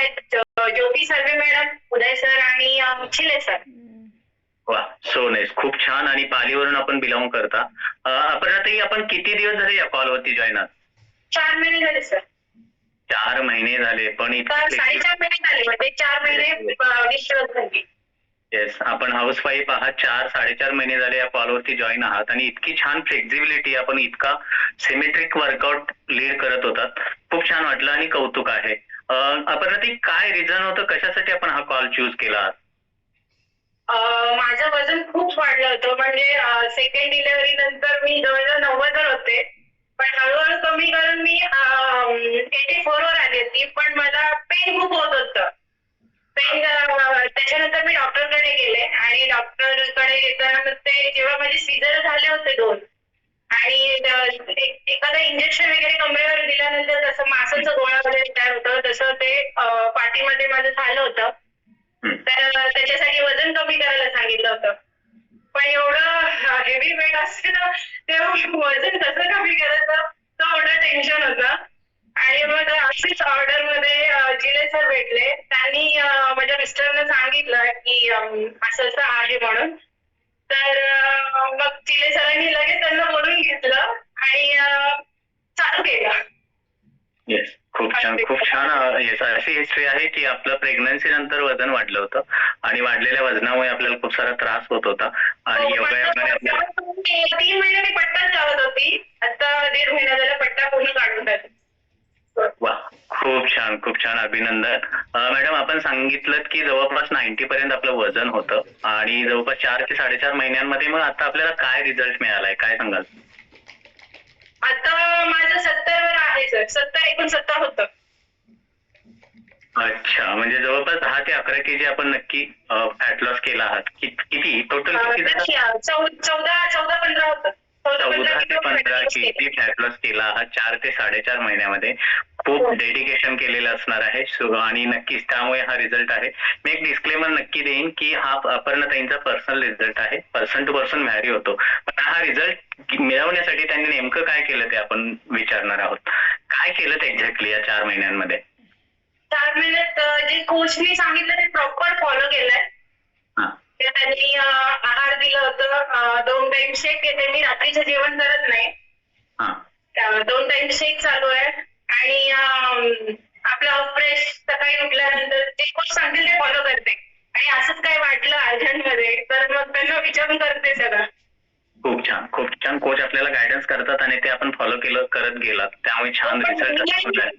आहेत ज्योती सर्वे madam Uday sir आणि Shile sir. वा सो नाईस खूप छान आणि पालीवरून आपण बिलॉंग करता. अं, अपर्णाताई आपण किती दिवस झाले या कॉलवरती जॉईन आहात? चार महिने झाले सर. चार महिने झाले पण साडेचार महिने झाले म्हणजे चार महिने अं, निश्चित झाली. येस आपण हाऊस वाईफ आहात चार साडेचार महिने झाले या कॉलवरती जॉईन आहात आणि इतकी छान फ्लेक्झिबिलिटी आपण इतका सिमेट्रिक वर्कआउट लीड करत होतात. खूप छान वाटलं आणि कौतुक आहे. अपर्णा अपर्णाताई काय रिझन होतं? कशासाठी आपण हा कॉल चूज केला? माझं वजन खूप वाढलं होतं. म्हणजे सेकंड डिलिव्हरी नंतर मी जवळजवळ नव्वदवर होते. पण हळूहळू कमी करून मी एटी फोर वर आली होती. पण मला पेन खूप होत होत. पेन त्याच्यानंतर मी डॉक्टरकडे गेले. आणि डॉक्टरकडे गेल्यानंतर ते जेव्हा माझे सीझर झाले होते दोन. आणि एखादा एखादं इंजेक्शन वगैरे कमरेवर दिल्यानंतर जसं मासाचं गोळा वगैरे तयार होतं तसं ते अं, पाठीमध्ये माझं झालं होतं. तर त्याच्यासाठी वजन कमी करायला सांगितलं होतं. पण एवढं हेवी वेट असते ना तेव्हा वजन कसं कमी करायचं तो एवढं टेन्शन होतं. आणि मग अशीच ऑर्डरमध्ये जिले सर भेटले. त्यांनी माझ्या मिस्टरने सांगितलं की असं असं आहे म्हणून. तर मग जिले सरांनी लगेच त्यांना बोलून घेतलं आणि चालू केलं. येस खूप छान खूप छान येस अशी हिस्ट्री आहे की आपलं प्रेग्नन्सी नंतर वजन वाढलं होतं आणि वाढलेल्या वजनामुळे आपल्याला खूप सारा त्रास होत होता आणि हो, योगायोगाने आपल्याला माझं तीन महिने मी पट्टाच लावत होती. आता दीड महिना झाला पट्टा पूर्ण काढून टाकला वा खूप छान खूप छान अभिनंदन. मॅडम आपण सांगितलं की जवळपास नाईन्टी पर्यंत आपलं वजन होतं आणि जवळपास चार ते साडेचार महिन्यांमध्ये मग आता आपल्याला काय रिझल्ट मिळालाय? काय सांगाल? आता माझं सत्तर वर आहे सर सत्तर एकोणसत्तर होतं. अच्छा म्हणजे जवळपास दहा ते अकरा के जी आपण नक्की फॅट लॉस केला आहात. कि- किती? टोटल किती झालं? चौदा चौदा पंधरा होतं. चौदा ते पंधरा fat loss के केलं. जी फॅट लॉस केला आहात चार ते साडेचार महिन्यामध्ये. खूप. डेडिकेशन केलेलं असणार आहे. आणि नक्कीच त्यामुळे हा रिझल्ट आहे. मी एक डिस्क्लेमर नक्की देईन की हा अपर्णताईंचा पर्सनल रिझल्ट आहे. पर्सन टू पर्सन व्हॅरी होतो. पण हा रिझल्ट मिळवण्यासाठी त्यांनी नेमकं काय केलं ते आपण विचारणार आहोत. काय केलं ते एक्झॅक्टली या चार महिन्यांमध्ये? चार महिन्यात जे कोचनी सांगितलं ते प्रॉपर फॉलो केलंय. हा. त्यांनी आहार दिलं होतं. दोन टाइम शेक घेते मी रात्रीचं जेवण करत नाही हा अं, दोन टाइम शेक चालू आहे आणि अं, आपलं फ्रेश सकाळी उठल्यानंतर जे कोच सांगतील ते फॉलो करते आणि असंच काय वाटलं अर्जंटमध्ये तर मग विचारून करते सगळं. खूप छान खूप छान. कोच आपल्याला गायडन्स करतात आणि ते आपण फॉलो केलं करत गेलात. त्यामुळे छान रिझल्ट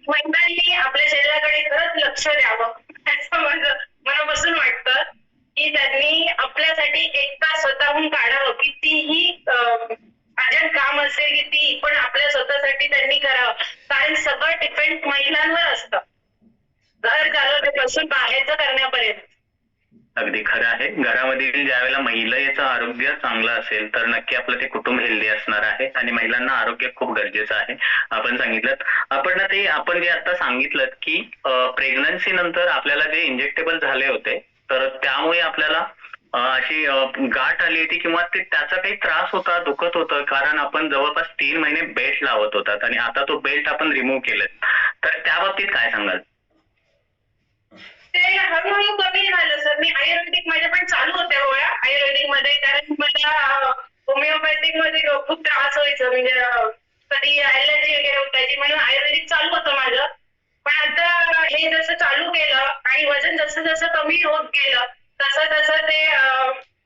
महिलांनी आपल्या शरीराकडे खरंच लक्ष द्यावं. असं माझं मनापासून वाटतं की त्यांनी आपल्यासाठी एक तास स्वतःहून काढावं कितीही अर्जंट काम असेल किती पण आपल्या स्वतःसाठी त्यांनी करावं. कारण सगळं डिपेंड महिलांवर असतं. घर चालवण्यापासून बाहेरचं करण्यापर्यंत. अगदी खरं आहे. घरामधील ज्यावेळेला महिलेचं आरोग्य चांगलं असेल तर नक्की आपलं ते कुटुंब हेल्दी असणार आहे आणि महिलांना आरोग्य खूप गरजेचं आहे. आपण सांगितलं. आपण ना ते आपण जे आता सांगितलं की प्रेग्नन्सी नंतर आपल्याला जे इंजेक्टेबल झाले होते तर त्यामुळे आपल्याला अशी गाठ आली होती किंवा ते त्याचा काही त्रास होता दुखत होतं. कारण आपण जवळपास तीन महिने बेल्ट लावत होतात आणि आता तो बेल्ट आपण रिमूव्ह केलेत. तर त्या बाबतीत काय सांगाल? हळूहळू कमी झालं सर. मी आयुर्वेदिक माझ्या पण चालू होत्या गोळ्या आयुर्वेदिकमध्ये कारण मला होमिओपॅथिकमध्ये खूप त्रास व्हायचा. म्हणजे कधी अलर्जी वगैरे होतायची म्हणून आयुर्वेदिक चालू होतं माझं. पण आता हे जसं चालू केलं आणि वजन जसं जसं कमी होत गेलं तसं तसं ते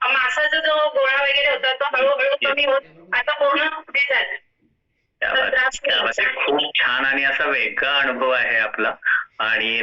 मासाचा जो गोळा वगैरे होता तो हळूहळू कमी होत आता पूर्ण हे झालं. खूप छान आणि असा वेगळा अनुभव आहे आपला. आणि